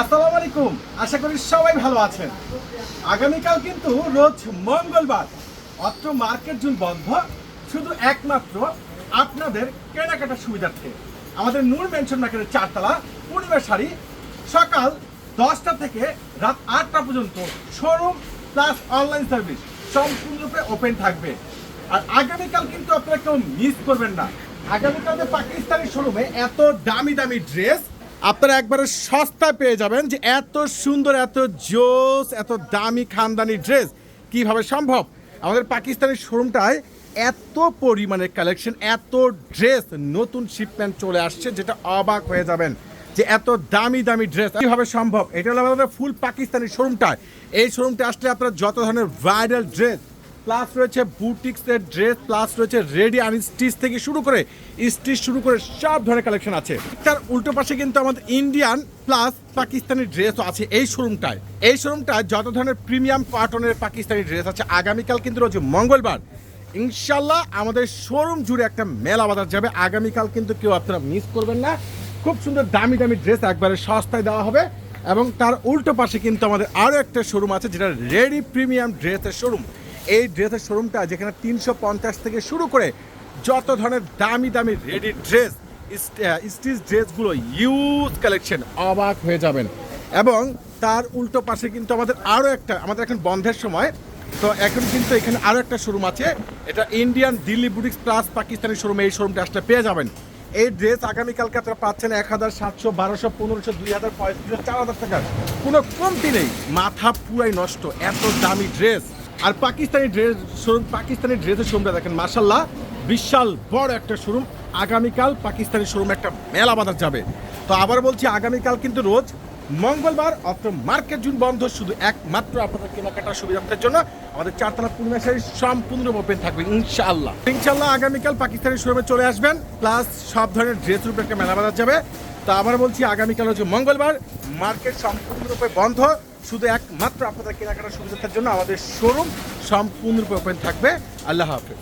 আসসালামু আলাইকুম। আশা করি সবাই ভালো আছেন। আগামীকাল কিন্তু রোজ মঙ্গলবার। অত্র মার্কেট জুন বন্ধ। শুধু একমাত্র আপনাদের কেনাকাটার সুবিধার্থে। আমাদের নূর মেনশন মার্কেটের চারতলা পূর্ণিমা শাড়ি। সকাল দশটা থেকে রাত আটটা পর্যন্ত শোরুম প্লাস অনলাইন সার্ভিস সম্পূর্ণরূপে ওপেন থাকবে। আর আগামীকাল কিন্তু আপনারা কেউ মিস করবেন না। আগামীকাল যে পাকিস্তানি শোরুমে এত দামি দামি ড্রেস আপনারা একবারে সস্তায় পেয়ে যাবেন যে এত সুন্দর, এত জোস, এত দামি খানদানি ড্রেস কীভাবে সম্ভব? আমাদের পাকিস্তানি শোরুমটায় এত পরিমাণের কালেকশন, এত ড্রেস নতুন শিপমেন্ট চলে আসছে যেটা অবাক হয়ে যাবেন যে এত দামি দামি ড্রেস কীভাবে সম্ভব? এটা হলো আমাদের ফুল পাকিস্তানি শোরুমটায়। এই শোরুমটা আসলে আপনারা যত ধরনের ভাইরাল ড্রেস প্লাস রয়েছে বুটিক্সের ড্রেস প্লাস রয়েছে রেডি আন স্টিচ থেকে শুরু করে স্টিচ শুরু করে সব ধরনের কালেকশন আছে। তার উল্টো পাশে কিন্তু আমাদের ইন্ডিয়ান প্লাস পাকিস্তানি ড্রেসও আছে এই শোরুমটায় এই শোরুমটায় যত ধরনের প্রিমিয়াম কটনের পাকিস্তানি ড্রেস আছে, আগামীকাল কিন্তু রয়েছে মঙ্গলবার। ইনশাল্লাহ আমাদের শোরুম জুড়ে একটা মেলা বাজার যাবে। আগামীকাল কিন্তু কেউ আপনারা মিস করবেন না। খুব সুন্দর দামি দামি ড্রেস একবারে সস্তায় দেওয়া হবে। এবং তার উল্টো পাশে কিন্তু আমাদের আরও একটা শোরুম আছে, যেটা রেডি প্রিমিয়াম ড্রেসের শোরুম এই ড্রেসের শোরুমটা যেখানে তিনশো পঞ্চাশ থেকে শুরু করে যত ধরনের দামি দামি রেডি ড্রেস স্টিচ ড্রেসগুলো ইউজ কালেকশন অবাক হয়ে যাবেন। এবং তার উল্টো পাশে কিন্তু আমাদের আরও একটা, আমাদের এখন বন্ধের সময়, তো এখন কিন্তু এখানে আরও একটা শোরুম আছে। এটা Indian Delhi boutiques plus Pakistani শোরুমে এই শোরুমটা আসলে পেয়ে যাবেন। এই ড্রেস আগামীকালকে আপনারা পাচ্ছেন এক হাজার সাতশো, বারোশো, পনেরোশো দুই হাজার পঁয়ত্রিশশো, চার হাজার টাকার। কোনো কমতি নেই, মাথা পুরাই নষ্ট, এত দামি ড্রেস। আর পাকিস্তানি ড্রেস শোরুম, পাকিস্তানি ড্রেসের শোরুমটা দেখেন মার্শাল্লাহ বিশাল বড় একটা শোরুম। আগামীকাল পাকিস্তানি শোরুম একটা মেলা বাজার যাবে। তো আবার বলছি, আগামীকাল কিন্তু রোজ মঙ্গলবার অত্র মার্কেট জুন বন্ধ, শুধু একমাত্র আপনাদের কেনাকাটার সুবিধার্থের জন্য আমাদের চারতলা পূর্ণিমা শাড়ি সম্পূর্ণ ওপেন থাকবে, ইনশাআল্লাহ। ইনশাআল্লাহ আগামীকাল পাকিস্তানি শোরুমে চলে আসবেন প্লাস সব ধরনের ড্রেস রূপে একটা মেলা বাজার যাবে। তো আবার বলছি, আগামীকাল হচ্ছে মঙ্গলবার মার্কেট সম্পূর্ণরূপে বন্ধ। শুধু একমাত্র আপনাদের কেনাকাটার সুবিধার জন্য আমাদের শোরুম সম্পূর্ণরূপে ওপেন থাকবে। আল্লাহ হাফেজ।